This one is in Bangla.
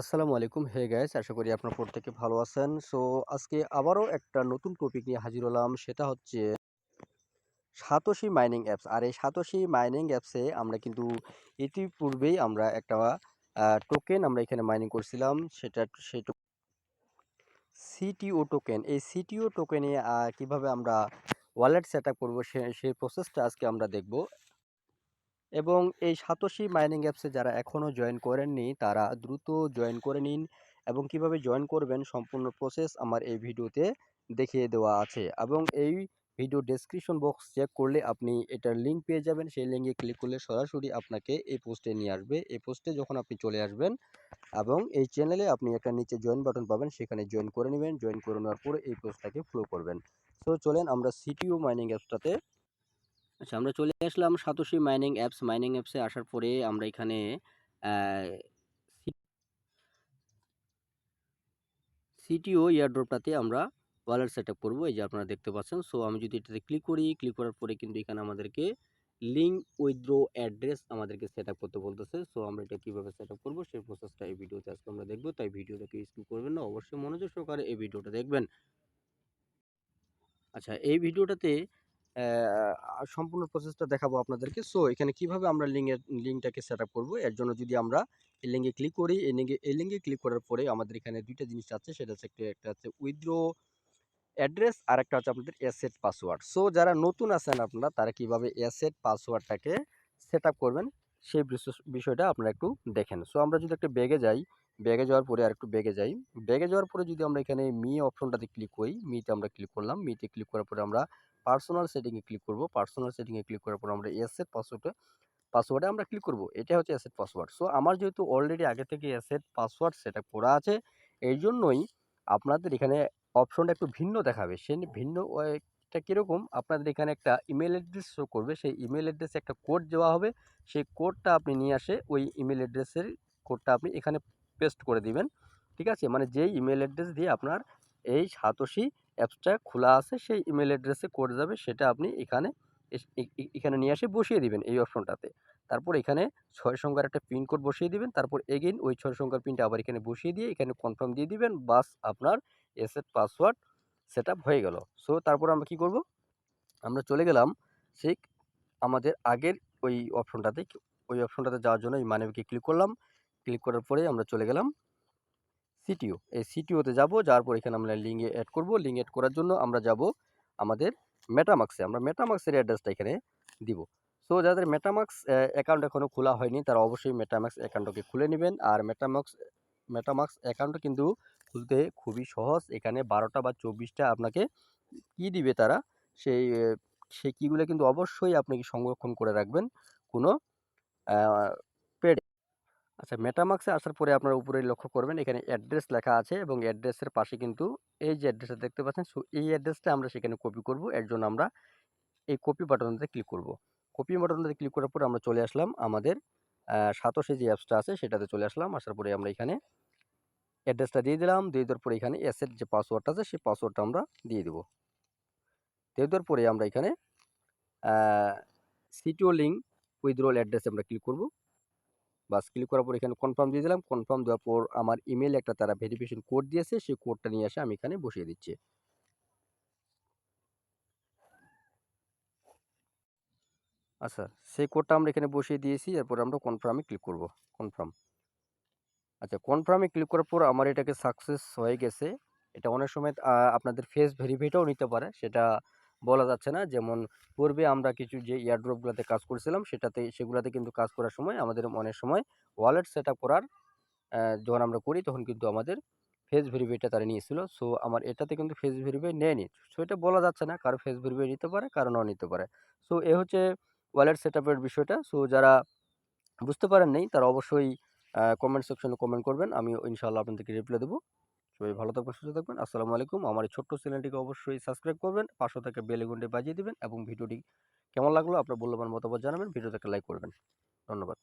আসসালামু আলাইকুম। হে গাইস আশা করি আপনার প্রত্যেকে ভালো আছেন। সো আজকে আবারও একটা নতুন টপিক নিয়ে হাজির হলাম। সেটা হচ্ছে সাতোশি মাইনিং অ্যাপস আর এই সাতোশি মাইনিং অ্যাপসে আমরা কিন্তু ইতিপূর্বেই আমরা একটা টোকেন আমরা এখানে মাইনিং করছিলাম। সেটা সেই সিটিও টোকেন এই সিটিও টোকেনে কীভাবে আমরা ওয়ালেট সেট আপ করব সেই প্রসেসটা আজকে আমরা দেখব। এবং এই সাতোশি মাইনিং অ্যাপসে যারা এখনও জয়েন করেননি, তারা দ্রুত জয়েন করে নিন এবং কীভাবে জয়েন করবেন সম্পূর্ণ প্রসেস আমার এই ভিডিওতে দেখিয়ে দেওয়া আছে। এবং এই ভিডিও ডেসক্রিপশন বক্স চেক করলে আপনি এটার লিঙ্ক পেয়ে যাবেন। সেই লিঙ্কে ক্লিক করলে সরাসরি আপনাকে এই পোস্টে নিয়ে আসবে। এই পোস্টে যখন আপনি চলে আসবেন এবং এই চ্যানেলে আপনি একটা নিচে জয়েন বাটন পাবেন, সেখানে জয়েন করে নেবেন। জয়েন করে নেওয়ার পরে এই পোস্টটাকে ফলো করবেন। তো চলেন আমরা সিটিও মাইনিং অ্যাপসটাতে আচ্ছা আমরা চলে আসলাম সাতোশি মাইনিং অ্যাপস মাইনিং অ্যাপসে আসার পরে আমরা এখানে সিটিও ইয়ারড্রপটাতে আমরা ওয়ালেট সেট আপ করব। এই যে আপনারা দেখতে পাচ্ছেন। সো আমি যদি এটাতে ক্লিক করি ক্লিক করার পরে কিন্তু এখানে আমাদেরকে লিঙ্ক উইথড্রো অ্যাড্রেস আমাদেরকে সেট আপ করতে বলতেছে। সো আমরা এটা কীভাবে সেট আপ করব, সেই প্রসেসটা এই ভিডিওতে আজকে আমরা দেখব। তাই ভিডিওটাকে স্কিপ করবেন না। অবশ্যই মনোযোগ সহকারে এই ভিডিওটা দেখবেন। আচ্ছা এই ভিডিওটাতে সম্পূর্ণ প্রসেসটা দেখাবো আপনাদেরকে। সো এখানে কীভাবে আমরা লিঙ্কের লিঙ্কটাকে সেট আপ করব? এর জন্য যদি আমরা এই লিঙ্কে ক্লিক করি, এই লিঙ্কে এই লিঙ্কে ক্লিক করার পরে আমাদের এখানে দুইটা জিনিস আছে। সেটা হচ্ছে একটা হচ্ছে উইথড্রো অ্যাড্রেস আর একটা হচ্ছে আপনাদের অ্যাসেট পাসওয়ার্ড সো যারা নতুন আছেন আপনারা, তারা কীভাবে অ্যাসেট পাসওয়ার্ডটাকে সেট আপ করবেন, সেই বিষয়টা আপনারা একটু দেখেন। সো আমরা যদি একটা ব্যাগে যাই ব্যাগে যাওয়ার পরে আর একটু ব্যাগে যাই। ব্যাগে যাওয়ার পরে যদি আমরা এখানে মি অপশনটাতে ক্লিক করি মিতে আমরা ক্লিক করলাম। মিতে ক্লিক করার পরে আমরা পার্সোনাল সেটিংয়ে ক্লিক করব। পার্সোনাল সেটিংয়ে ক্লিক করার পর আমরা অ্যাসেট পাসওয়ার্ডে পাসওয়ার্ডে আমরা ক্লিক করব। এটা হচ্ছে অ্যাসেট পাসওয়ার্ড সো আমার যেহেতু অলরেডি আগে থেকে অ্যাসেট পাসওয়ার্ড সেটা করা আছে, এই জন্যই আপনাদের এখানে অপশনটা একটু ভিন্ন দেখাবে। সে ভিন্ন এটা কীরকম? আপনাদের এখানে একটা ইমেল অ্যাড্রেস শো করবে। সেই ইমেল অ্যাড্রেসে একটা কোড দেওয়া হবে। সেই কোডটা আপনি নিয়ে আসে, ওই ইমেল অ্যাড্রেসের কোডটা আপনি এখানে পেস্ট করে দিবেন। ঠিক আছে? মানে যেই ইমেল অ্যাড্রেস দিয়ে আপনার এই সাতোশি অ্যাপসটা খোলা আছে, সেই ইমেল অ্যাড্রেসে কোড যাবে, সেটা আপনি এখানে এখানে নিয়ে এসে বসিয়ে দিবেন এই অপশনটাতে। তারপর এখানে ছয় সংখ্যার একটা পিন কোড বসিয়ে দিবেন, তারপর এগেইন ওই ছয় সংখ্যার পিনটা আবার এখানে বসিয়ে দিয়ে এখানে কনফার্ম দিয়ে দিবেন, বাস আপনার এসেট পাসওয়ার্ড সেট হয়ে গেল। সো তারপর আমরা কি করব? আমরা চলে গেলাম সেই আমাদের আগের ওই অপশনটাতে ওই অপশনটাতে যাওয়ার জন্য এই মানেকে ক্লিক করলাম। ক্লিক করার পরে আমরা চলে গেলাম সিটিও এই সিটিওতে যাব, যাওয়ার পর এখানে আমরা লিঙ্কে অ্যাড করব। লিঙ্ক অ্যাড করার জন্য আমরা যাব আমাদের মেটামাক্সে আমরা মেটামাক্সের অ্যাড্রেসটা এখানে দিব। সো যাদের মেটামাক্স অ্যাকাউন্ট এখনও খোলা হয়নি, তারা অবশ্যই মেটামাক্স অ্যাকাউন্টকে খুলে নেবেন। আর মেটামাক্স মেটামাক্স অ্যাকাউন্ট কিন্তু খুলতে খুবই সহজ। এখানে বারোটা বা চব্বিশটা আপনাকে কি দিবে তারা, সেই সেই কীগুলো কিন্তু অবশ্যই আপনাকে সংরক্ষণ করে রাখবেন। কোনো আচ্ছা মেটামাক্সে আসার পরে আপনারা উপরে লক্ষ্য করবেন, এখানে অ্যাড্রেস লেখা আছে এবং অ্যাড্রেসের পাশে কিন্তু এই যে অ্যাড্রেসটা দেখতে পাচ্ছেন, সো এই অ্যাড্রেসটা আমরা সেখানে কপি করব। এর জন্য আমরা এই কপি বাটনটাতে ক্লিক করব। কপি বাটনটাতে ক্লিক করার পর আমরা চলে আসলাম আমাদের সাতশে যে অ্যাপসটা আছে সেটাতে চলে আসলাম। আসার পরে আমরা এখানে অ্যাড্রেসটা দিয়ে দিলাম। দিয়ে দেওয়ার পরে এখানে এসের যে পাসওয়ার্ডটা আছে, সেই পাসওয়ার্ডটা আমরা দিয়ে দেবো। দিয়ে দেওয়ার পরে আমরা এখানে সিটিও লিঙ্ক উইথড্রল অ্যাড্রেসে আমরা ক্লিক করব। বাস ক্লিক করার পর এখানে কনফার্ম দিয়ে দিলাম। কনফার্ম দেওয়ার পর আমার ইমেল একটা তারা ভেরিফিকেশন কোড দিয়েছে। সেই কোডটা নিয়ে এসে আমি এখানে বসিয়ে দিচ্ছি। আচ্ছা সেই কোডটা আমরা এখানে বসিয়ে দিয়েছি। এরপর আমরা কনফার্মে ক্লিক করব। কনফার্ম আচ্ছা কনফার্মে ক্লিক করার পর আমার এটাকে সাকসেস হয়ে গেছে। এটা অনেক সময় আপনাদের ফেস ভেরিফাইটাও নিতে পারে। সেটা বলা যাচ্ছে না। যেমন পূর্বে আমরা কিছু যে ইয়ারড্রপগুলোতে কাজ করেছিলাম, সেটাতে, সেগুলোতে কিন্তু কাজ করার সময় আমাদের অনেক সময় ওয়ালেট সেট করার যখন আমরা করি, তখন কিন্তু আমাদের ফেস ভেরিফাইটা তারা নিয়েছিল। সো আমার এটাতে কিন্তু ফেস ভেরিফাই নেয়নি। সো এটা বলা যাচ্ছে না কারও ফেস ভেরিফাই নিতে পারে, কারও নাও নিতে পারে। সো এ হচ্ছে ওয়ালেট সেট বিষয়টা। সো যারা বুঝতে পারেন নেই, তারা অবশ্যই কমেন্ট সেকশনে কমেন্ট করবেন। আমি ইনশাআল্লাহ আপনাদেরকে রিপ্লাই দেবো। সবাই ভালো থাকবেন, সুস্থ থাকবেন। আসসালামু আলাইকুম। আমার এই ছোট্ট চ্যানেলটিকে অবশ্যই সাবস্ক্রাইব করবেন, পাশে থেকে বেল আইকনটি বাজিয়ে দিবেন এবং ভিডিওটি কেমন লাগল আপনার মূল্যবান মতামত জানাবেন ভিডিওটাকে লাইক করবেন। ধন্যবাদ।